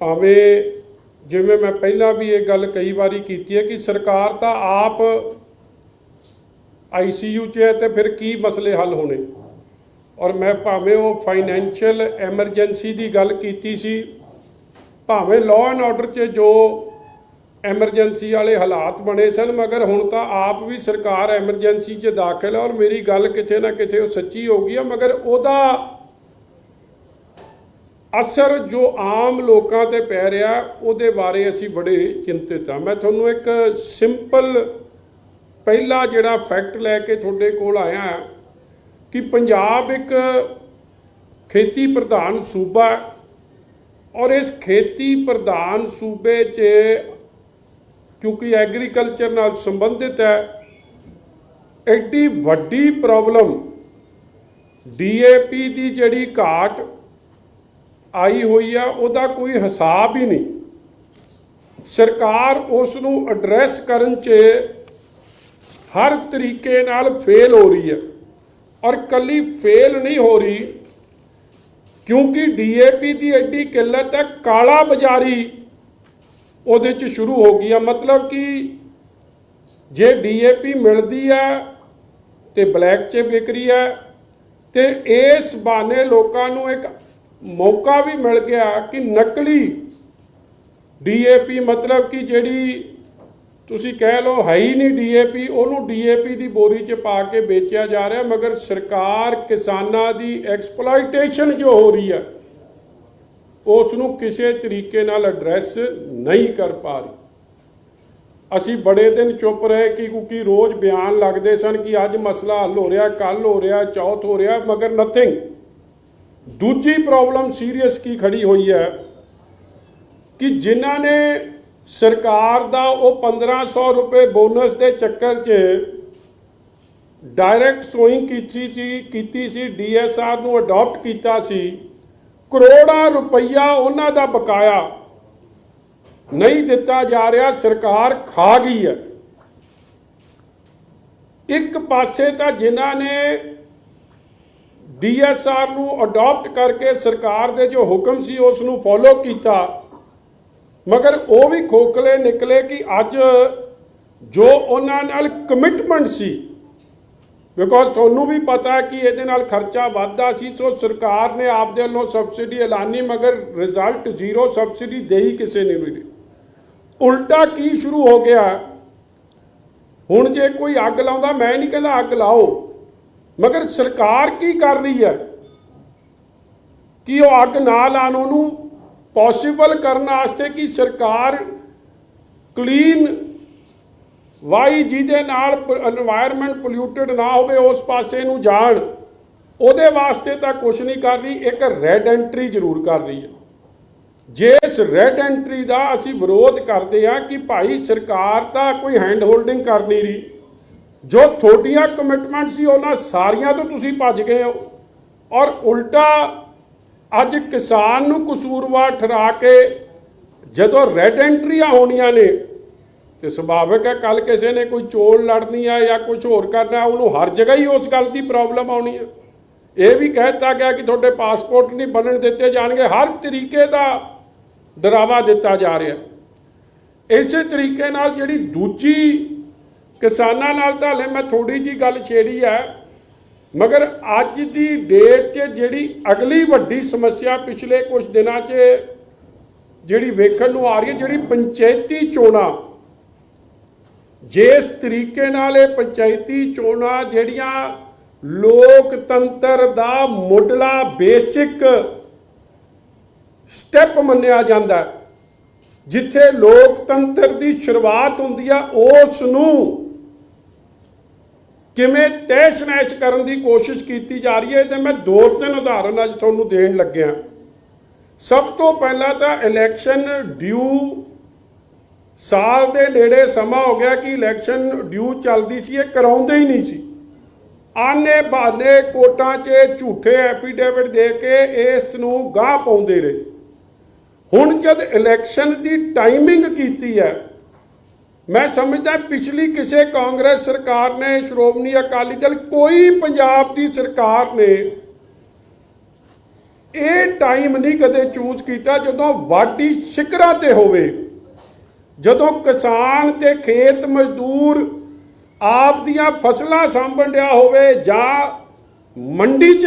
ਭਾਵੇਂ ਜਿਵੇਂ ਮੈਂ ਪਹਿਲਾਂ ਵੀ ਇਹ ਗੱਲ ਕਈ ਵਾਰੀ ਕੀਤੀ ਹੈ ਕਿ ਸਰਕਾਰ ਤਾਂ ਆਪ ਆਈਸੀਯੂ 'ਚ ਹੈ ਤੇ ਫਿਰ ਕੀ ਮਸਲੇ ਹੱਲ ਹੋਣੇ? ਔਰ ਮੈਂ ਭਾਵੇਂ ਉਹ ਫਾਈਨੈਂਸ਼ੀਅਲ ਐਮਰਜੈਂਸੀ ਦੀ ਗੱਲ ਕੀਤੀ ਸੀ, ਭਾਵੇਂ ਲਾਅ ਐਂਡ ਆਰਡਰ 'ਚ ਜੋ ਐਮਰਜੈਂਸੀ ਵਾਲੇ ਹਾਲਾਤ ਬਣੇ ਸਨ, ਮਗਰ ਹੁਣ ਤਾਂ ਆਪ ਵੀ ਸਰਕਾਰ ਐਮਰਜੈਂਸੀ 'ਚ ਦਾਖਲ ਹੈ ਔਰ ਮੇਰੀ ਗੱਲ ਕਿਤੇ ਨਾ ਕਿਤੇ ਉਹ ਸੱਚੀ ਹੋ ਗਈ ਹੈ, ਮਗਰ ਉਹਦਾ ਅਸਰ ਜੋ ਆਮ ਲੋਕਾਂ ਤੇ ਪੈ ਰਿਹਾ, ਉਹਦੇ ਬਾਰੇ ਅਸੀਂ ਬੜੇ ਚਿੰਤਿਤ ਹਾਂ। ਮੈਂ ਤੁਹਾਨੂੰ ਇੱਕ ਸਿੰਪਲ ਪਹਿਲਾ ਜਿਹੜਾ ਫੈਕਟ ਲੈ ਕੇ ਤੁਹਾਡੇ ਕੋਲ ਆਇਆ ਕਿ ਪੰਜਾਬ ਇੱਕ ਖੇਤੀ ਪ੍ਰਧਾਨ ਸੂਬਾ ਔਰ ਇਸ ਖੇਤੀ ਪ੍ਰਧਾਨ ਸੂਬੇ 'ਚ ਕਿਉਂਕਿ ਐਗਰੀਕਲਚਰ ਨਾਲ ਸੰਬੰਧਿਤ ਹੈ, ਐਡੀ ਵੱਡੀ ਪ੍ਰੋਬਲਮ ਡੀਏਪੀ ਦੀ ਜਿਹੜੀ ਘਾਟ ਆਈ ਹੋਈ ਆ, ਉਹਦਾ ਕੋਈ ਹਿਸਾਬ ਹੀ ਨਹੀਂ। ਸਰਕਾਰ ਉਸ ਨੂੰ ਐਡਰੈਸ ਕਰਨ 'ਚ ਹਰ ਤਰੀਕੇ ਨਾਲ ਫੇਲ ਹੋ ਰਹੀ ਹੈ ਔਰ ਕੱਲੀ ਫੇਲ ਨਹੀਂ ਹੋ ਰਹੀ, ਕਿਉਂਕਿ ਡੀਏਪੀ ਦੀ ਐਡੀ ਕਿੱਲਤ ਹੈ ਕਾਲਾ ਬਾਜ਼ਾਰੀ ਉਹਦੇ 'ਚ ਸ਼ੁਰੂ ਹੋ ਗਈ ਆ। ਮਤਲਬ ਕਿ ਜੇ ਡੀਏਪੀ ਮਿਲਦੀ ਹੈ ਤੇ ਬਲੈਕ 'ਚ ਵਿਕ ਰਹੀ ਹੈ ਤੇ ਇਸ ਬਹਾਨੇ ਲੋਕਾਂ ਨੂੰ ਇੱਕ ਮੌਕਾ ਵੀ ਮਿਲ ਗਿਆ ਕਿ ਨਕਲੀ ਡੀਏਪੀ ਮਤਲਬ ਕਿ ਜਿਹੜੀ ਤੁਸੀਂ ਕਹਿ ਲਓ ਹੈ ਹੀ ਨਹੀਂ ਡੀਏਪੀ ਉਹਨੂੰ ਡੀਏਪੀ ਦੀ ਬੋਰੀ 'ਚ ਪਾ ਕੇ ਵੇਚਿਆ ਜਾ ਰਿਹਾ, ਮਗਰ ਸਰਕਾਰ ਕਿਸਾਨਾਂ ਦੀ ਐਕਸਪਲੋਇਟੇਸ਼ਨ ਜੋ ਹੋ ਰਹੀ ਹੈ ਉਸ ਨੂੰ ਕਿਸੇ ਤਰੀਕੇ ਨਾਲ ਐਡਰੈਸ ਨਹੀਂ ਕਰ ਪਾ ਰਹੀ। ਅਸੀਂ ਬੜੇ ਦਿਨ ਚੁੱਪ ਰਹੇ ਕਿ ਕਿਉਂਕਿ ਰੋਜ਼ ਬਿਆਨ ਲੱਗਦੇ ਸਨ ਕਿ ਅੱਜ ਮਸਲਾ ਹੱਲ ਹੋ ਰਿਹਾ ਕੱਲ ਹੋ ਰਿਹਾ, ਚੌਥ ਹੋ ਰਿਹਾ, ਮਗਰ ਨਥਿੰਗ ਦੂਜੀ ਪ੍ਰੋਬਲਮ ਸੀਰੀਅਸ ਕੀ ਖੜੀ ਹੋਈ ਹੈ ਕਿ ਜਿਨ੍ਹਾਂ ਨੇ ਸਰਕਾਰ ਦਾ ਉਹ 1500 ਰੁਪਏ ਬੋਨਸ ਦੇ ਚੱਕਰ 'ਚ ਡਾਇਰੈਕਟ ਸੋਇੰਗ ਕੀਤੀ ਸੀ ਕੀਤੀ ਸੀ ਡੀਐਸਆਰ ਨੂੰ ਅਡਾਪਟ ਕੀਤਾ ਸੀ, ਕਰੋੜਾਂ ਰੁਪਈਆ ਉਹਨਾਂ ਦਾ ਬਕਾਇਆ ਨਹੀਂ ਦਿੱਤਾ ਜਾ ਰਿਹਾ, ਸਰਕਾਰ ਖਾ ਗਈ ਹੈ। ਇੱਕ ਪਾਸੇ ਤਾਂ ਜਿਨ੍ਹਾਂ ਨੇ ਡੀਐਸਆਰ ਨੂੰ ਅਡਾਪਟ ਕਰਕੇ ਸਰਕਾਰ ਦੇ ਜੋ ਹੁਕਮ ਸੀ ਉਸ ਨੂੰ ਫੋਲੋ ਕੀਤਾ। ਮਗਰ ਉਹ ਵੀ ਖੋਖਲੇ ਨਿਕਲੇ ਕਿ ਅੱਜ ਜੋ ਉਹਨਾਂ ਨਾਲ ਕਮਿਟਮੈਂਟ ਸੀ ਬਿਕੋਜ਼ ਤੁਹਾਨੂੰ ਵੀ ਪਤਾ ਹੈ ਕਿ ਇਹਦੇ ਨਾਲ ਖਰਚਾ ਵੱਧਦਾ ਸੀ, ਸੋ ਸਰਕਾਰ ਨੇ ਆਪਦੇ ਵੱਲੋਂ ਸਬਸਿਡੀ ਐਲਾਨੀ, ਮਗਰ ਰਿਜ਼ਲਟ ਜ਼ੀਰੋ ਸਬਸਿਡੀ ਦੇਈ ਕਿਸੇ ਨੇ ਵੀ ਨਹੀਂ। ਉਲਟਾ ਕੀ ਸ਼ੁਰੂ ਹੋ ਗਿਆ? ਹੁਣ ਜੇ ਕੋਈ ਅੱਗ ਲਾਉਂਦਾ, ਮੈਂ ਨਹੀਂ ਕਹਿੰਦਾ ਅੱਗ ਲਾਓ। ਮਗਰ ਸਰਕਾਰ ਕੀ ਕਰ ਰਹੀ ਹੈ? ਕਿ ਉਹ ਅੱਗ ਨਾ ਲਾਣ ਉਹਨੂੰ ਪੋਸੀਬਲ ਕਰਨ ਵਾਸਤੇ ਕਿ ਸਰਕਾਰ ਕਲੀਨ ਵਾਈ ਜਿਹਦੇ ਨਾਲ এনवायरमेंट ਪੋਲਿਊਟਡ ਨਾ ਹੋਵੇ, ਉਸ ਪਾਸੇ ਨੂੰ ਜਾਣ, ਉਹਦੇ ਵਾਸਤੇ ਤਾਂ ਕੁਝ ਨਹੀਂ ਕਰ ਰਹੀ, ਇੱਕ ਰੈੱਡ ਐਂਟਰੀ ਜ਼ਰੂਰ ਕਰ ਰਹੀ ਹੈ। ਜੇ ਇਸ ਰੈੱਡ ਐਂਟਰੀ ਦਾ ਅਸੀਂ ਵਿਰੋਧ ਕਰਦੇ ਹਾਂ ਕਿ ਭਾਈ ਸਰਕਾਰ ਤਾਂ ਕੋਈ ਹੈਂਡ ਹੋਲਡਿੰਗ ਕਰ ਨਹੀਂ ਰਹੀ। ਜੋ ਤੁਹਾਡੀਆਂ ਕਮਿਟਮੈਂਟ ਸੀ, ਉਹਨਾਂ ਸਾਰੀਆਂ ਤੋਂ ਤੁਸੀਂ ਭੱਜ ਗਏ ਹੋ। ਔਰ ਉਲਟਾ ਅੱਜ ਕਿਸਾਨ ਨੂੰ ਕਸੂਰਵਾਰ ਠਹਿਰਾ ਕੇ ਜਦੋਂ ਰੈੱਡ ਐਂਟਰੀਆਂ ਹੋਣੀਆਂ ਨੇ, ਤੇ ਸੁਭਾਵਿਕ ਹੈ ਕੱਲ ਕਿਸੇ ਨੇ ਕੋਈ ਚੋਣ ਲੜਨੀ ਆ ਜਾਂ ਕੁਝ ਹੋਰ ਕਰਨਾ, ਉਹਨੂੰ ਹਰ ਜਗ੍ਹਾ ਹੀ ਉਸ ਗੱਲ ਦੀ ਪ੍ਰੋਬਲਮ ਆਉਣੀ ਹੈ ਇਹ ਵੀ ਕਹਿਤਾ ਗਿਆ ਕਿ ਤੁਹਾਡੇ ਪਾਸਪੋਰਟ ਨਹੀਂ ਬਣਨ ਦਿੱਤੇ ਜਾਣਗੇ, ਹਰ ਤਰੀਕੇ ਦਾ ਡਰਾਵਾ ਦਿੱਤਾ ਜਾ ਰਿਹਾ। ਇਸੇ ਤਰੀਕੇ ਨਾਲ ਜਿਹੜੀ ਦੂਜੀ ਕਿਸਾਨਾਂ ਨਾਲ ਤਾਂ ਹਲੇ ਮੈਂ ਥੋੜੀ ਜੀ ਗੱਲ ਛੇੜੀ ਹੈ ਮਗਰ ਅੱਜ ਦੀ ਡੇਟ 'ਚ ਜਿਹੜੀ ਅਗਲੀ ਵੱਡੀ ਸਮੱਸਿਆ ਪਿਛਲੇ ਕੁਝ ਦਿਨਾਂ 'ਚ ਜਿਹੜੀ ਵੇਖਣ ਨੂੰ ਆ ਰਹੀ ਹੈ, ਜਿਹੜੀ ਪੰਚਾਇਤੀ ਚੋਣਾਂ, ਜਿਸ ਤਰੀਕੇ ਨਾਲ ਇਹ ਪੰਚਾਇਤੀ ਚੋਣਾਂ ਜਿਹੜੀਆਂ ਲੋਕਤੰਤਰ ਦਾ ਮੁੱਢਲਾ ਬੇਸਿਕ ਸਟੈਪ ਮੰਨਿਆ ਜਾਂਦਾ ਜਿੱਥੇ ਲੋਕਤੰਤਰ ਦੀ ਸ਼ੁਰੂਆਤ ਹੁੰਦੀ ਆ, ਉਸ ਨੂੰ ਕਿਵੇਂ ਤੈਸ਼ ਨੈਸ਼ ਕਰਨ ਦੀ ਕੋਸ਼ਿਸ਼ ਕੀਤੀ ਜਾ ਰਹੀ ਹੈ, ਤੇ ਮੈਂ ਦੋ ਤਿੰਨ ਉਦਾਹਰਨ ਅੱਜ ਤੁਹਾਨੂੰ ਦੇਣ ਲੱਗਿਆ। ਸਭ ਤੋਂ ਪਹਿਲਾਂ ਤਾਂ ਇਲੈਕਸ਼ਨ ਡਿਊ ਸਾਲ ਦੇ ਨੇੜੇ ਸਮਾਂ ਹੋ ਗਿਆ ਕਿ ਇਲੈਕਸ਼ਨ ਡਿਊ ਚੱਲਦੀ ਸੀ, ਇਹ ਕਰਾਉਂਦੇ ਹੀ ਨਹੀਂ ਸੀ। ਆਨੇ ਬਹਾਨੇ ਕੋਟਾਂ 'ਚ ਝੂਠੇ ਐਫੀਡੇਵਿਟ ਦੇ ਕੇ ਇਸ ਨੂੰ ਗਾਹ ਪਾਉਂਦੇ ਰਹੇ। ਹੁਣ ਜਦ ਇਲੈਕਸ਼ਨ ਦੀ ਟਾਈਮਿੰਗ ਕੀਤੀ ਹੈ ਮੈਂ ਸਮਝਦਾ ਪਿਛਲੀ ਕਿਸੇ ਕਾਂਗਰਸ ਸਰਕਾਰ ਨੇ, ਸ਼੍ਰੋਮਣੀ ਅਕਾਲੀ ਦਲ, ਕੋਈ ਪੰਜਾਬ ਦੀ ਸਰਕਾਰ ਨੇ ਇਹ ਟਾਈਮ ਨਹੀਂ ਕਦੇ ਚੂਜ਼ ਕੀਤਾ ਜਦੋਂ ਵਾਢੀ ਸ਼ਿਕਰਾਂ ਤੇ ਹੋਵੇ। ਜਦੋਂ ਕਿਸਾਨ ਤੇ ਖੇਤ ਮਜ਼ਦੂਰ ਆਪ ਦੀਆਂ ਫਸਲਾਂ ਸਾਂਭਣ ਡਿਆ ਹੋਵੇ ਜਾਂ ਮੰਡੀ 'ਚ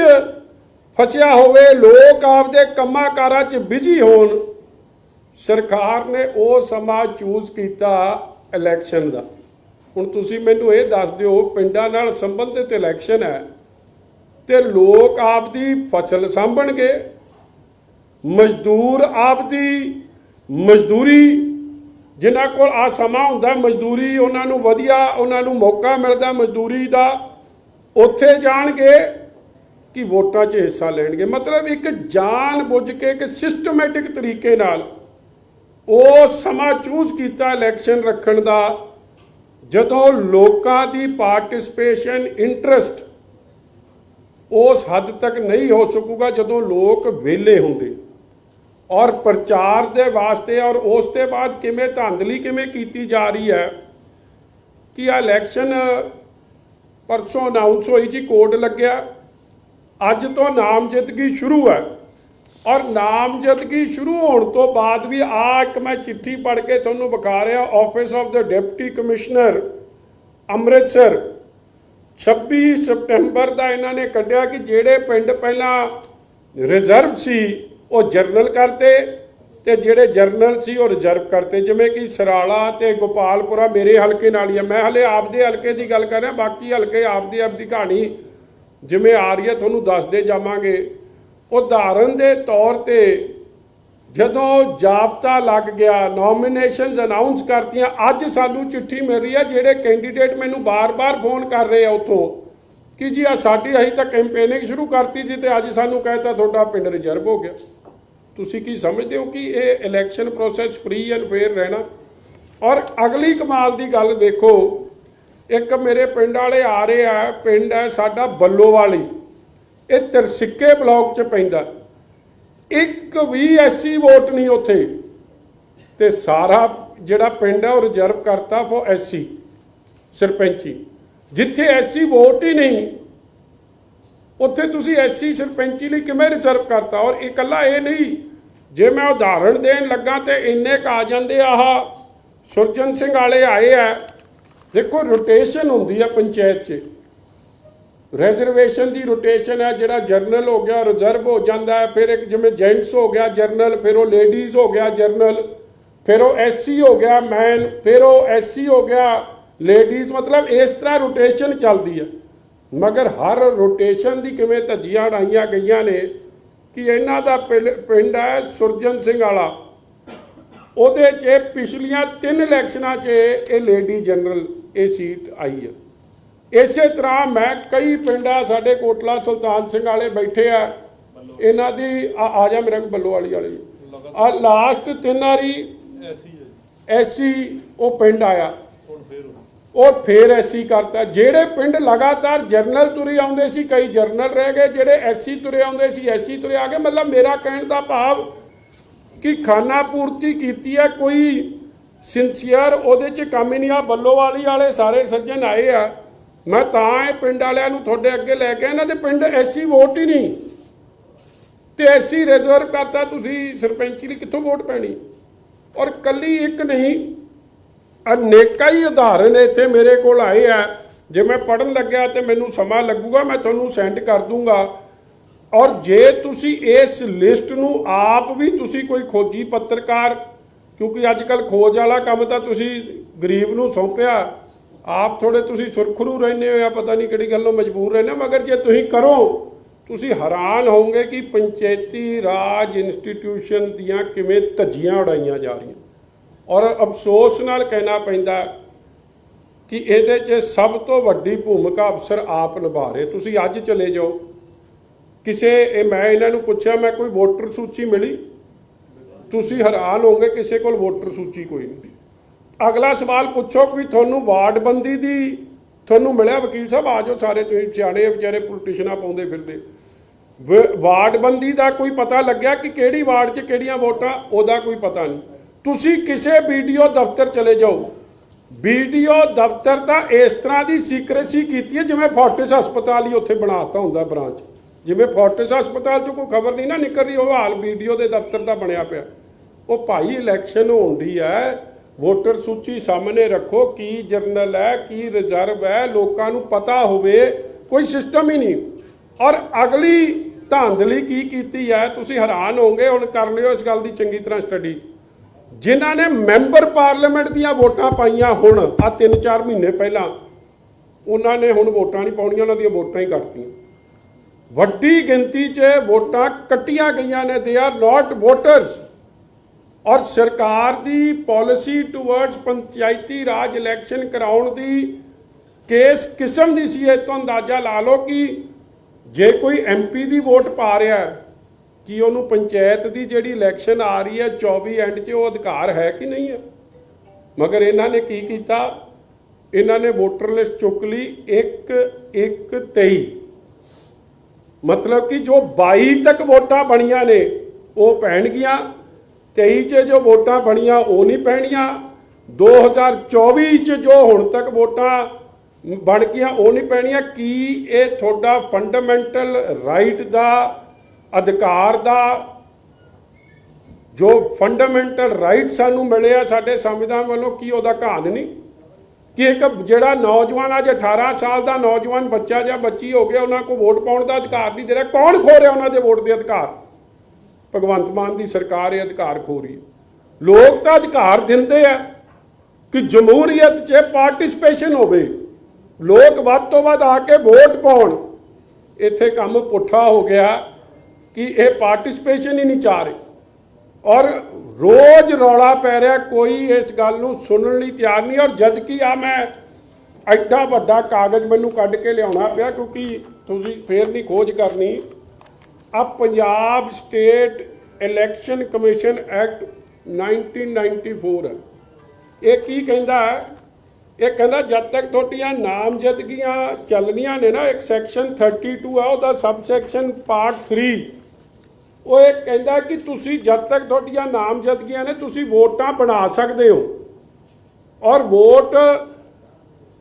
ਫਸਿਆ ਹੋਵੇ, ਲੋਕ ਆਪਦੇ ਕੰਮਾਂ ਕਾਰਾਂ 'ਚ ਬਿਜ਼ੀ ਹੋਣ, ਸਰਕਾਰ ਨੇ ਉਹ ਸਮਾਂ ਚੂਜ਼ ਕੀਤਾ ਇਲੈਕਸ਼ਨ ਦਾ। ਹੁਣ ਤੁਸੀਂ ਮੈਨੂੰ ਇਹ ਦੱਸ ਦਿਓ, ਪਿੰਡਾਂ ਨਾਲ ਸੰਬੰਧਿਤ ਇਲੈਕਸ਼ਨ ਹੈ ਤੇ ਲੋਕ ਆਪਦੀ ਫਸਲ ਸਾਂਭਣਗੇ, ਮਜ਼ਦੂਰ ਆਪਦੀ ਮਜ਼ਦੂਰੀ, ਜਿਨ੍ਹਾਂ ਕੋਲ ਆ ਸਮਾਂ ਹੁੰਦਾ ਮਜ਼ਦੂਰੀ ਉਹਨਾਂ ਨੂੰ ਵਧੀਆ, ਉਹਨਾਂ ਨੂੰ ਮੌਕਾ ਮਿਲਦਾ ਮਜ਼ਦੂਰੀ ਦਾ, ਉੱਥੇ ਜਾਣਗੇ ਕਿ ਵੋਟਾਂ 'ਚ ਹਿੱਸਾ ਲੈਣਗੇ। ਮਤਲਬ ਇੱਕ ਜਾਣ ਬੁੱਝ ਕੇ ਇੱਕ ਸਿਸਟਮੈਟਿਕ ਤਰੀਕੇ ਨਾਲ ਉਹ ਸਮਾਂ ਚੂਜ਼ ਕੀਤਾ ਇਲੈਕਸ਼ਨ ਰੱਖਣ ਦਾ, ਜਦੋਂ ਲੋਕਾਂ ਦੀ ਪਾਰਟਿਸਪੇਸ਼ਨ ਇੰਟਰਸਟ ਉਸ ਹੱਦ ਤੱਕ ਨਹੀਂ ਹੋ ਸਕੂਗਾ ਜਦੋਂ ਲੋਕ ਵਿਹਲੇ ਹੁੰਦੇ। ਔਰ ਪ੍ਰਚਾਰ ਦੇ ਵਾਸਤੇ ਔਰ ਉਸ ਤੋਂ ਬਾਅਦ ਕਿਵੇਂ ਧਾਂਦਲੀ ਕਿਵੇਂ ਕੀਤੀ ਜਾ ਰਹੀ ਹੈ ਕਿ ਆ ਇਲੈਕਸ਼ਨ ਪਰਸੋਂ ਅਨਾਉਂਸ ਹੋਈ ਜੀ ਕੋਡ ਲੱਗਿਆ। ਅੱਜ ਤੋਂ ਨਾਮਜ਼ਦਗੀ ਸ਼ੁਰੂ ਹੈ। ਔਰ ਨਾਮਜ਼ਦਗੀ ਸ਼ੁਰੂ ਹੋਣ ਤੋਂ ਬਾਅਦ ਵੀ ਆ ਇੱਕ ਮੈਂ ਚਿੱਠੀ ਪੜ੍ਹ ਕੇ ਤੁਹਾਨੂੰ ਵਿਖਾ ਰਿਹਾ ਆਫਿਸ ਆਫ ਦਾ ਡਿਪਟੀ ਕਮਿਸ਼ਨਰ ਅੰਮ੍ਰਿਤਸਰ। 26 ਸਪਟੈਂਬਰ ਦਾ ਇਹਨਾਂ ਨੇ ਕੱਢਿਆ ਕਿ ਜਿਹੜੇ ਪਿੰਡ ਪਹਿਲਾਂ ਰਿਜ਼ਰਵ ਸੀ, ਉਹ ਜਰਨਲ ਕਰਤੇ ਤੇ ਜਿਹੜੇ ਜਰਨਲ ਸੀ, ਉਹ ਰਿਜ਼ਰਵ ਕਰਤੇ। ਜਿਵੇਂ ਕਿ ਸਰਾਲਾ ਤੇ ਗੋਪਾਲਪੁਰਾ ਮੇਰੇ ਹਲਕੇ ਨਾਲ ਹੀ ਆ। ਮੈਂ ਹਲੇ ਆਪਦੇ ਹਲਕੇ ਦੀ ਗੱਲ ਕਰ ਰਿਹਾ, ਬਾਕੀ ਹਲਕੇ ਆਪਦੀ ਆਪਦੀ ਕਹਾਣੀ ਜਿਵੇਂ ਆ ਰਹੀ ਹੈ, ਤੁਹਾਨੂੰ ਦੱਸਦੇ ਜਾਵਾਂਗੇ। ਉਦਾਹਰਨ ਦੇ ਤੌਰ ਤੇ ਜਦੋਂ ਜਾਬਤਾ ਲੱਗ ਗਿਆ ਨੋਮੀਨੇਸ਼ਨਸ ਅਨਾਉਂਸ ਕਰਤੀਆਂ, ਅੱਜ ਸਾਨੂੰ ਚਿੱਠੀ ਮਿਲ ਰਹੀ ਹੈ ਜਿਹੜੇ ਕੈਂਡੀਡੇਟ ਮੈਨੂੰ ਬਾਰ-ਬਾਰ ਫੋਨ ਕਰ ਰਹੇ ਆ ਉੱਥੋਂ ਕਿ ਜੀ ਆ ਸਾਡੀ ਅਸੀਂ ਤਾਂ ਕੈਂਪੇਨਿੰਗ ਸ਼ੁਰੂ ਕਰਤੀ ਜੀ ਤੇ ਅੱਜ ਸਾਨੂੰ ਕਹਿਤਾ ਤੁਹਾਡਾ ਪਿੰਡ ਰਿਜ਼ਰਵ ਹੋ ਗਿਆ। ਤੁਸੀਂ ਕੀ ਸਮਝਦੇ ਹੋ ਕਿ ਇਹ election process free and fair ਰਹਿਣਾ? ਔਰ ਅਗਲੀ ਕਮਾਲ ਦੀ ਗੱਲ ਦੇਖੋ, ਇੱਕ ਮੇਰੇ ਪਿੰਡ ਵਾਲੇ ਆ ਰਹੇ ਆ, ਪਿੰਡ ਹੈ ਸਾਡਾ ਬੱਲੋਵਾਲੀ। ਇਹ ਤਿਰਸਿੱਕੇ ਬਲਾਕ ਚ ਪੈਂਦਾ। ਇੱਕ ਵੀ ਐਸੀ ਵੋਟ ਨਹੀਂ ਉੱਥੇ। ਤੇ ਸਾਰਾ ਜਿਹੜਾ ਪਿੰਡ ਹੈ ਉਹ ਰਿਜ਼ਰਵ ਕਰਤਾ ਫॉर ਐਸੀ ਸਰਪੰਚੀ। ਜਿੱਥੇ ਐਸੀ ਵੋਟ ਹੀ ਨਹੀਂ, ਉੱਥੇ ਤੁਸੀਂ ਐਸੀ ਸਰਪੰਚੀ ਲਈ ਕਿਵੇਂ ਰਿਜ਼ਰਵ ਕਰਤਾ? ਔਰ ਇਕੱਲਾ ਇਹ ਨਹੀਂ, ਜੇ ਮੈਂ ਉਦਾਹਰਣ ਦੇਣ ਲੱਗਾ ਤੇ ਇੰਨੇ ਕ ਆ ਜਾਂਦੇ ਆਹ ਸੁਰਜਨ ਸਿੰਘ ਵਾਲੇ ਆਏ ਆ। ਦੇਖੋ ਰੋਟੇਸ਼ਨ ਹੁੰਦੀ ਆ ਪੰਚਾਇਤ 'ਚ। ਰਿਜ਼ਰਵੇਸ਼ਨ ਦੀ ਰੋਟੇਸ਼ਨ ਹੈ, ਜਿਹੜਾ ਜਰਨਲ ਹੋ ਗਿਆ ਰਿਜ਼ਰਵ ਹੋ ਜਾਂਦਾ ਹੈ, ਫਿਰ ਇੱਕ ਜਿਵੇਂ ਜੈਂਟਸ ਹੋ ਗਿਆ ਜਰਨਲ ਫਿਰ ਉਹ ਲੇਡੀਜ਼ ਹੋ ਗਿਆ ਜਰਨਲ ਫਿਰ ਉਹ ਐਸਸੀ ਹੋ ਗਿਆ ਮੈਨ ਫਿਰ ਉਹ ਐਸਸੀ ਹੋ ਗਿਆ ਲੇਡੀਜ਼ ਮਤਲਬ ਇਸ ਤਰ੍ਹਾਂ ਰੋਟੇਸ਼ਨ ਚੱਲਦੀ ਹੈ। ਮਗਰ ਹਰ ਰੋਟੇਸ਼ਨ ਦੀ ਕਿਵੇਂ ਧੱਜੀਆਂ ਉਡਾਈਆਂ ਗਈਆਂ ਨੇ, ਕਿ ਇਹਨਾਂ ਦਾ ਪਿਲ- ਪਿੰਡ ਹੈ ਸੁਰਜਨ ਸਿੰਘ ਵਾਲਾ। ਉਹਦੇ 'ਚ ਪਿਛਲੀਆਂ ਤਿੰਨ ਇਲੈਕਸ਼ਨਾਂ 'ਚ ਇਹ ਲੇਡੀ ਜਨਰਲ ਇਹ ਸੀਟ ਆਈ ਹੈ। ਇਸੇ ਤਰ੍ਹਾਂ ਮੈਂ ਕਈ ਪਿੰਡਾਂ ਸਾਡੇ ਕੋਟਲਾ ਸੁਲਤਾਨ ਸਿੰਘ ਵਾਲੇ ਬੈਠੇ ਆ। ਇਹਨਾਂ ਦੀ ਆ ਆ ਜਾ ਮੇਰੇ ਬੱਲੋ ਵਾਲੀ ਵਾਲੇ ਆ ਲਾਸਟ ਤਿੰਨ ਵਾਰੀ ਐਸੀ ਉਹ ਪਿੰਡ ਆਇਆ। ਉਹ। ਉਹ ਫੇਰ ਐਸੀ ਕਰਤਾ। ਜਿਹੜੇ ਪਿੰਡ ਲਗਾਤਾਰ ਜਰਨਲ ਤੁਰੇ ਆਉਂਦੇ ਸੀ, ਕਈ ਜਰਨਲ ਰਹਿ ਗਏ। ਜਿਹੜੇ ਐਸੀ ਤੁਰੇ ਆਉਂਦੇ ਸੀ ਐਸੀ ਤੁਰੇ ਆ ਗਏ। ਮਤਲਬ ਮੇਰਾ ਕਹਿਣ ਦਾ ਭਾਵ ਕਿ ਖਾਨਾ ਪੂਰਤੀ ਕੀਤੀ ਹੈ ਕੋਈ ਸਿੰਸੀਅਰ ਉਹਦੇ 'ਚ ਕੰਮ ਹੀ ਨਹੀਂ ਆ। ਬੱਲੋਵਾਲੀ ਵਾਲੇ ਸਾਰੇ ਸੱਜਣ ਆਏ ਆ। ਮੈਂ ਤਾਂ ਇਹ ਪਿੰਡ ਵਾਲਿਆਂ ਨੂੰ ਤੁਹਾਡੇ ਅੱਗੇ ਲੈ ਕੇ ਇਹਨਾਂ ਦੇ ਪਿੰਡ ਐਸੀ ਵੋਟ ਹੀ ਨਹੀਂ। ਤੇ ਐਸੀ ਰਿਜ਼ਰਵ ਕਰਤਾ ਤੁਸੀਂ ਸਰਪੰਚੀ ਲਈ ਕਿੱਥੋਂ ਵੋਟ ਪੈਣੀ? ਔਰ ਕੱਲੀ ਇੱਕ ਨਹੀਂ ਅਨੇਕਾਂ ਹੀ ਉਦਾਹਰਨ ਇੱਥੇ ਮੇਰੇ ਕੋਲ ਆਏ ਆ। ਜੇ ਮੈਂ ਪੜਨ ਲੱਗਿਆ ਤੇ ਮੈਨੂੰ ਸਮਾਂ ਲੱਗੂਗਾ, ਮੈਂ ਤੁਹਾਨੂੰ ਸੈਂਡ ਕਰ ਦੂੰਗਾ। ਔਰ ਜੇ ਤੁਸੀਂ ਇਸ ਲਿਸਟ ਨੂੰ ਆਪ ਵੀ ਤੁਸੀਂ ਕੋਈ ਖੋਜੀ ਪੱਤਰਕਾਰ, ਕਿਉਂਕਿ ਅੱਜ ਕੱਲ ਖੋਜ ਵਾਲਾ ਕੰਮ ਤਾਂ ਤੁਸੀਂ ਗਰੀਬ ਨੂੰ ਸੌਂਪਿਆ। ਆਪ ਥੋੜੇ ਤੁਸੀਂ ਸੁਰਖਰੂ ਰਹਿੰਦੇ ਹੋ ਜਾਂ ਪਤਾ ਨਹੀਂ ਕਿਹੜੀ ਗੱਲੋਂ ਮਜਬੂਰ ਰਹਿੰਦੇ ਮਗਰ ਜੇ ਤੁਸੀਂ ਕਰੋ, ਤੁਸੀਂ ਹੈਰਾਨ ਹੋਵੋਗੇ ਕਿ ਪੰਚਾਇਤੀ ਰਾਜ ਇੰਸਟੀਟਿਊਸ਼ਨ ਦੀਆਂ ਕਿਵੇਂ ਧੱਜੀਆਂ ਉਡਾਈਆਂ ਜਾ ਰਹੀਆਂ। ਔਰ ਅਫਸੋਸ ਨਾਲ ਕਹਿਣਾ ਪੈਂਦਾ ਕਿ ਇਹਦੇ 'ਚ ਸਭ ਤੋਂ ਵੱਡੀ ਭੂਮਿਕਾ ਅਫਸਰ ਆਪ ਨਿਭਾ ਰਹੇ। ਤੁਸੀਂ ਅੱਜ ਚਲੇ ਜਾਓ। ਕਿਸੇ, ਇਹ ਮੈਂ ਇਹਨਾਂ ਨੂੰ ਪੁੱਛਿਆ, ਮੈਂ ਕੋਈ ਵੋਟਰ ਸੂਚੀ ਮਿਲੀ? ਤੁਸੀਂ ਹੈਰਾਨ ਹੋਗੇ ਕਿਸੇ ਕੋਲ ਵੋਟਰ ਸੂਚੀ ਕੋਈ ਨਹੀਂ। ਅਗਲਾ ਸਵਾਲ ਪੁੱਛੋ ਕਿ ਤੁਹਾਨੂੰ ਵਾਰਡਬੰਦੀ ਦੀ ਤੁਹਾਨੂੰ ਮਿਲਿਆ ਵਕੀਲ ਸਾਹਿਬ? ਆ ਜਾਓ ਸਾਰੇ ਤੁਸੀਂ ਸਿਆਣੇ ਵਿਚਾਰੇ ਪੋਲੀਟੀਸ਼ਨਾਂ ਪਾਉਂਦੇ ਫਿਰਦੇ। ਵ- ਵਾਰਡਬੰਦੀ ਦਾ ਕੋਈ ਪਤਾ ਲੱਗਿਆ ਕਿ ਕਿਹੜੀ ਵਾਰਡ 'ਚ ਕਿਹੜੀਆਂ ਵੋਟਾਂ? ਉਹਦਾ ਕੋਈ ਪਤਾ ਨਹੀਂ। ਤੁਸੀਂ ਕਿਸੇ ਵੀਡੀਓ ਦਫ਼ਤਰ ਚਲੇ ਜਾਓ। ਵੀਡੀਓ ਦਫ਼ਤਰ ਤਾਂ ਇਸ ਤਰ੍ਹਾਂ ਦੀ ਸੀਕ੍ਰੇਸੀ ਕੀਤੀ ਹੈ ਜਿਵੇਂ ਫੋਰਟਿਸ ਹਸਪਤਾਲ ਹੀ ਉੱਥੇ ਬਣਾਤਾ ਹੁੰਦਾ ਬ੍ਰਾਂਚ। ਜਿਵੇਂ ਫੋਰਟਿਸ ਹਸਪਤਾਲ 'ਚ ਕੋਈ ਖਬਰ ਨਹੀਂ ਨਾ ਨਿਕਲ ਰਹੀ ਉਹ ਹਾਲ ਵੀਡੀਓ ਦੇ ਦਫ਼ਤਰ ਦਾ ਬਣਿਆ ਪਿਆ। ਉਹ ਭਾਈ ਇਲੈਕਸ਼ਨ ਹੋਣੀ ਹੈ। ਵੋਟਰ ਸੂਚੀ ਸਾਹਮਣੇ ਰੱਖੋ, ਕੀ ਜਰਨਲ ਹੈ, ਕੀ ਰਿਜ਼ਰਵ ਹੈ, ਲੋਕਾਂ ਨੂੰ ਪਤਾ ਹੋਵੇ, ਕੋਈ ਸਿਸਟਮ ਹੀ ਨਹੀਂ। ਔਰ ਅਗਲੀ ਧਾਂਦਲੀ ਕੀ ਕੀਤੀ ਹੈ, ਤੁਸੀਂ ਹੈਰਾਨ ਹੋਵੋਗੇ, ਹੁਣ ਕਰ ਲਿਓ ਇਸ ਗੱਲ ਦੀ ਚੰਗੀ ਤਰ੍ਹਾਂ ਸਟੱਡੀ ਜਿਨ੍ਹਾਂ ਨੇ ਮੈਂਬਰ ਪਾਰਲੀਮੈਂਟ ਦੀਆਂ ਵੋਟਾਂ ਪਾਈਆਂ ਹੁਣ ਆ 3-4 ਮਹੀਨੇ ਪਹਿਲਾਂ, ਉਹਨਾਂ ਨੇ ਹੁਣ ਵੋਟਾਂ ਨਹੀਂ ਪਾਉਣੀਆਂ, ਉਹਨਾਂ ਦੀਆਂ ਵੋਟਾਂ ਹੀ ਕੱਟਤੀਆਂ। ਵੱਡੀ ਗਿਣਤੀ 'ਚ ਵੋਟਾਂ ਕੱਟੀਆਂ ਗਈਆਂ ਨੇ ਦੇ ਆਰ ਨਾਟ ਵੋਟਰਸ ਔਰ ਸਰਕਾਰ ਦੀ ਪਾਲਿਸੀ ਟੁਵਰਡਸ ਪੰਚਾਇਤੀ ਰਾਜ ਇਲੈਕਸ਼ਨ ਕਰਾਉਣ ਦੀ ਕੇਸ ਕਿਸਮ ਦੀ ਸੀ, ਇਹ ਤੋਂ ਅੰਦਾਜ਼ਾ ਲਾ ਲਓ ਕਿ ਜੇ ਕੋਈ ਐਮਪੀ ਦੀ ਵੋਟ ਪਾ ਰਿਹਾ ਕਿ ਉਹਨੂੰ ਪੰਚਾਇਤ ਦੀ ਜਿਹੜੀ ਇਲੈਕਸ਼ਨ ਆ ਰਹੀ ਹੈ 24 ਐਂਡ 'ਚ ਉਹ ਅਧਿਕਾਰ ਹੈ ਕਿ ਨਹੀਂ ਹੈ? ਮਗਰ ਇਹਨਾਂ ਨੇ ਕੀ ਕੀਤਾ? ਇਹਨਾਂ ਨੇ ਵੋਟਰ ਲਿਸਟ ਚੁੱਕ ਲਈ 1 1 23 ਮਤਲਬ ਕਿ ਜੋ 22 ਤੱਕ ਵੋਟਾਂ ਬਣੀਆਂ ਨੇ, ਉਹ ਪੈਣਗੀਆਂ। 23 ਚ ਜੋ ਵੋਟਾਂ ਬਣੀਆਂ ਉਹ ਨਹੀਂ ਪੈਣੀਆਂ। 2024 ਚ ਜੋ ਹੁਣ ਤੱਕ ਵੋਟਾਂ ਬਣ ਗਈਆਂ ਉਹ ਨਹੀਂ ਪੈਣੀਆਂ। ਕੀ ਇਹ ਤੁਹਾਡਾ ਫੰਡਾਮੈਂਟਲ ਰਾਈਟ ਦਾ, ਅਧਿਕਾਰ ਦਾ, ਜੋ ਫੰਡਾਮੈਂਟਲ ਰਾਈਟ ਸਾਨੂੰ ਮਿਲਿਆ ਸਾਡੇ ਸੰਵਿਧਾਨ ਵੱਲੋਂ, ਕੀ ਉਹਦਾ ਘਾਣ ਨਹੀਂ? ਕਿ ਇੱਕ ਜਿਹੜਾ ਨੌਜਵਾਨ ਅੱਜ 18 ਸਾਲ ਦਾ ਨੌਜਵਾਨ ਬੱਚਾ ਜਾਂ ਬੱਚੀ ਹੋ ਗਿਆ, ਉਹਨਾਂ ਕੋਲ ਵੋਟ ਪਾਉਣ ਦਾ ਅਧਿਕਾਰ ਨਹੀਂ ਦੇ ਰਿਹਾ। ਕੌਣ ਖੋ ਰਿਹਾ ਉਹਨਾਂ ਦੇ ਵੋਟ ਦੇ ਅਧਿਕਾਰ? ਭਗਵੰਤ ਮਾਨ ਦੀ ਸਰਕਾਰ ਇਹ ਅਧਿਕਾਰ ਖੋ ਰਹੀ ਹੈ। ਲੋਕ ਤਾਂ ਅਧਿਕਾਰ ਦਿੰਦੇ ਆ ਕਿ ਜਮਹੂਰੀਅਤ 'ਚ ਪਾਰਟਿਸਪੇਸ਼ਨ ਹੋਵੇ। ਲੋਕ ਵੱਧ ਤੋਂ ਵੱਧ ਆ ਕੇ ਵੋਟ ਪਾਉਣ। ਇੱਥੇ ਕੰਮ ਪੁੱਠਾ ਹੋ ਗਿਆ ਕਿ ਇਹ ਪਾਰਟਿਸਪੇਸ਼ਨ ਹੀ ਨਹੀਂ ਚਾਹ ਰਹੇ। ਔਰ ਰੋਜ਼ ਰੌਲਾ ਪੈ ਰਿਹਾ, ਕੋਈ ਇਸ ਗੱਲ ਨੂੰ ਸੁਣਨ ਲਈ ਤਿਆਰ ਨਹੀਂ। ਔਰ ਜਦ ਕਿ ਆ ਮੈਂ ਐਡਾ ਵੱਡਾ ਕਾਗਜ਼ ਮੈਨੂੰ ਕੱਢ ਕੇ ਲਿਆਉਣਾ ਪਿਆ, ਕਿਉਂਕਿ ਤੁਸੀਂ ਫੇਰ ਨਹੀਂ ਖੋਜ ਕਰਨੀ। ਆ Punjab state election commission act 1994 ਹੈ। ਇਹ ਕੀ ਕਹਿੰਦਾ ਹੈ? ਇਹ ਕਹਿੰਦਾ ਜਦ ਤੱਕ ਤੁਹਾਡੀਆਂ ਨਾਮਜ਼ਦਗੀਆਂ ਚੱਲਣੀਆਂ ਨੇ ਨਾ, ਇੱਕ ਸੈਕਸ਼ਨ 32 ਆ ਉਹਦਾ ਸਬ ਸੈਕਸ਼ਨ ਪਾਰਟ 3 ਉਹ ਇਹ ਕਹਿੰਦਾ ਕਿ ਤੁਸੀਂ ਜਦ ਤੱਕ ਤੁਹਾਡੀਆਂ ਨਾਮਜ਼ਦਗੀਆਂ ਨੇ, ਤੁਸੀਂ ਵੋਟਾਂ ਬਣਾ ਸਕਦੇ ਹੋ। ਔਰ ਵੋਟ,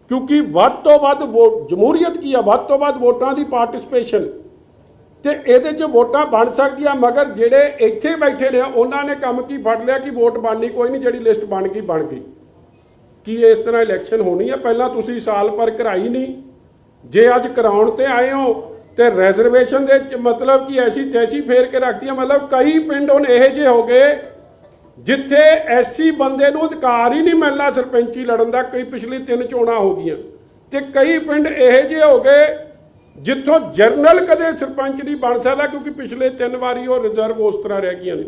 ਕਿਉਂਕਿ ਵੱਧ ਤੋਂ ਵੱਧ ਵੋ- ਜਮਹੂਰੀਅਤ ਕੀ ਆ? ਵੱਧ ਤੋਂ ਵੱਧ ਵੋਟਾਂ ਦੀ ਪਾਰਟਿਸਪੇਸ਼ਨ ਤੇ ਇਹਦੇ 'ਚ ਵੋਟਾਂ ਬਣ ਸਕਦੀਆਂ, ਮਗਰ ਜਿਹੜੇ ਇੱਥੇ ਬੈਠੇ ਨੇ, ਉਹਨਾਂ ਨੇ ਕੰਮ ਕੀ ਫੜ ਲਿਆ ਕਿ ਵੋਟ ਬਣਨੀ, ਕੋਈ ਨਹੀਂ, ਜਿਹੜੀ ਲਿਸਟ ਬਣ ਗਈ ਬਣ ਗਈ। ਕੀ ਇਸ ਤਰ੍ਹਾਂ ਇਲੈਕਸ਼ਨ ਹੋਣੀ ਹੈ ਪਹਿਲਾਂ ਤੁਸੀਂ ਸਾਲ ਪਰ ਕਰਾਈ ਨਹੀਂ। ਜੇ ਅੱਜ ਕਰਾਉਣ ਤੇ ਆਏ ਹੋ, ਤੇ ਰਿਜ਼ਰਵੇਸ਼ਨ ਦੇ ਮਤਲਬ ਕਿ ਐਸੀ ਤੈਸੀ ਫੇਰ ਕੇ ਰੱਖਤੀ ਹੈ ਮਤਲਬ ਕਈ ਪਿੰਡ ਹੁਣ ਇਹੋ ਜਿਹੇ ਹੋ ਗਏ, ਜਿੱਥੇ ਐਸੀ ਬੰਦੇ ਨੂੰ ਅਧਿਕਾਰ ਹੀ ਨਹੀਂ ਮਿਲਣਾ ਸਰਪੰਚੀ ਲੜਨ ਦਾ, ਕਈ ਪਿਛਲੀ ਤਿੰਨ ਚੋਣਾਂ ਹੋ ਗਈਆਂ। ਤੇ ਕਈ ਪਿੰਡ ਇਹੋ ਜਿਹੇ ਹੋ ਗਏ ਜਿੱਥੋਂ ਜਰਨਲ ਕਦੇ ਸਰਪੰਚ ਨਹੀਂ ਬਣ ਸਕਦਾ, ਕਿਉਂਕਿ ਪਿਛਲੇ ਤਿੰਨ ਵਾਰੀ ਉਹ ਰਿਜ਼ਰਵ ਉਸ ਤਰ੍ਹਾਂ ਰਹਿ ਗਈਆਂ ਨੇ।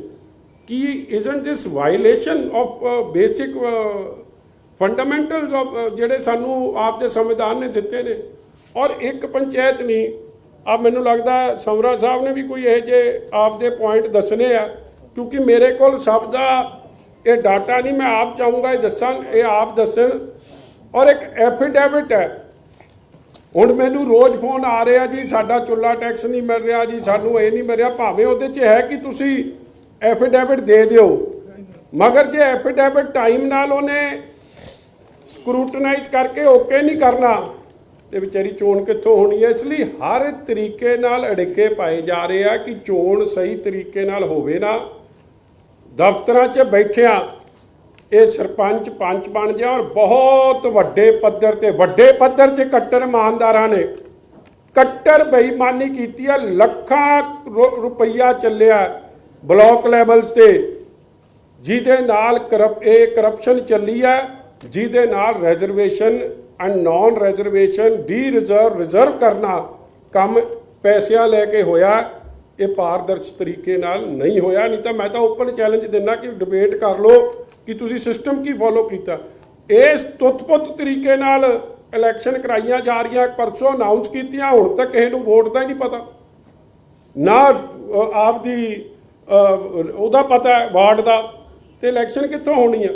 ਕੀ isn't this violation of basic fundamentals of ਜਿਹੜੇ ਸਾਨੂੰ ਆਪ ਦੇ ਸੰਵਿਧਾਨ ਨੇ ਦਿੱਤੇ ਨੇ? ਔਰ ਇੱਕ ਪੰਚਾਇਤ ਨਹੀਂ ਆ ਮੈਨੂੰ ਲੱਗਦਾ ਸਮਰਾ ਸਾਹਿਬ ਨੇ ਵੀ ਕੋਈ ਇਹ ਜੇ ਆਪ ਦੇ ਪੁਆਇੰਟ ਦੱਸਣੇ ਆ, ਕਿਉਂਕਿ ਮੇਰੇ ਕੋਲ ਸਭ ਦਾ ਇਹ ਡਾਟਾ ਨਹੀਂ ਮੈਂ ਆਪ ਚਾਹੂੰਗਾ ਇਹ ਦੱਸਾਂ, ਇਹ ਆਪ ਦੱਸਣ। ਔਰ ਇੱਕ ਐਫੀਡੈਵਿਟ ਹੈ ਹੁਣ ਮੈਨੂੰ ਰੋਜ਼ ਫੋਨ ਆ ਰਿਹਾ ਜੀ, ਸਾਡਾ ਚੁੱਲਾ ਟੈਕਸ ਨਹੀਂ ਮਿਲ ਰਿਹਾ ਜੀ, ਸਾਨੂੰ ਇਹ ਨਹੀਂ ਮਿਲ ਰਿਹਾ। ਭਾਵੇਂ ਉਹਦੇ 'ਚ ਹੈ ਕਿ ਤੁਸੀਂ ਐਫੀਡੈਵਿਟ ਦੇ ਦਿਓ, ਮਗਰ ਜੇ ਐਫੀਡੈਵਿਟ ਟਾਈਮ ਨਾਲ ਉਹਨੇ ਸਕਰੂਟਨਾਈਜ਼ ਕਰਕੇ ਓਕੇ ਨਹੀਂ ਕਰਨਾ, ਤੇ ਵਿਚਾਰੀ ਚੋਣ ਕਿੱਥੋਂ ਹੋਣੀ ਹੈ? ਇਸ ਲਈ ਹਰ ਤਰੀਕੇ ਨਾਲ ਅੜਿੱਕੇ ਪਾਏ ਜਾ ਰਹੇ ਆ ਕਿ ਚੋਣ ਸਹੀ ਤਰੀਕੇ ਨਾਲ ਹੋਵੇ ਨਾ। ਦਫ਼ਤਰਾਂ 'ਚ ਬੈਠਿਆਂ ਇਹ ਸਰਪੰਚ ਪੰਚ ਬਣ ਜਾ ਔਰ ਬਹੁਤ ਵੱਡੇ ਪੱਧਰ ਤੇ, ਵੱਡੇ ਪੱਧਰ 'ਤੇ ਕੱਟਰ ਇਮਾਨਦਾਰਾਂ ਨੇ ਕੱਟਰ ਬੇਈਮਾਨੀ ਕੀਤੀ ਹੈ, ਲੱਖਾਂ ਰੁ- ਰੁਪਈਆ ਚੱਲਿਆ ਬਲਾਕ ਲੈਵਲਸ ਤੇ, ਜਿਹਦੇ ਨਾਲ ਕਰਪ, ਇਹ ਕਰਪਸ਼ਨ ਚੱਲੀ ਹੈ, ਜਿਹਦੇ ਨਾਲ reservation and non reservation dereserve reserve ਕਰਨਾ ਕੰਮ ਪੈਸਿਆਂ ਲੈ ਕੇ ਹੋਇਆ, ਇਹ ਪਾਰਦਰਸ਼ ਤਰੀਕੇ ਨਾਲ ਨਹੀਂ ਹੋਇਆ, ਨਹੀਂ ਤਾਂ ਮੈਂ ਤਾਂ ਓਪਨ ਚੈਲੰਜ ਦਿੰਦਾ ਕਿ ਡਿਬੇਟ ਕਰ ਲਓ। ਕਿ ਤੁਸੀਂ ਸਿਸਟਮ ਕੀ ਫੋਲੋ ਕੀਤਾ? ਇਸ ਤੁੱਤ-ਪੁੱਤ ਤਰੀਕੇ ਨਾਲ ਇਲੈਕਸ਼ਨ ਕਰਾਈਆਂ ਜਾ ਰਹੀਆਂ ਪਰਸੋਂ ਅਨਾਉਂਸ ਕੀਤੀਆਂ ਹੁਣ ਤੱਕ ਕਿਸੇ ਨੂੰ ਵੋਟ ਦਾ ਹੀ ਨਹੀਂ ਪਤਾ। ਨਾ ਅ, ਆਪ ਦੀ ਉਹਦਾ ਪਤਾ ਵਾਰਡ ਦਾ ਤੇ ਇਲੈਕਸ਼ਨ ਕਿੱਥੋਂ ਹੋਣੀ ਹੈ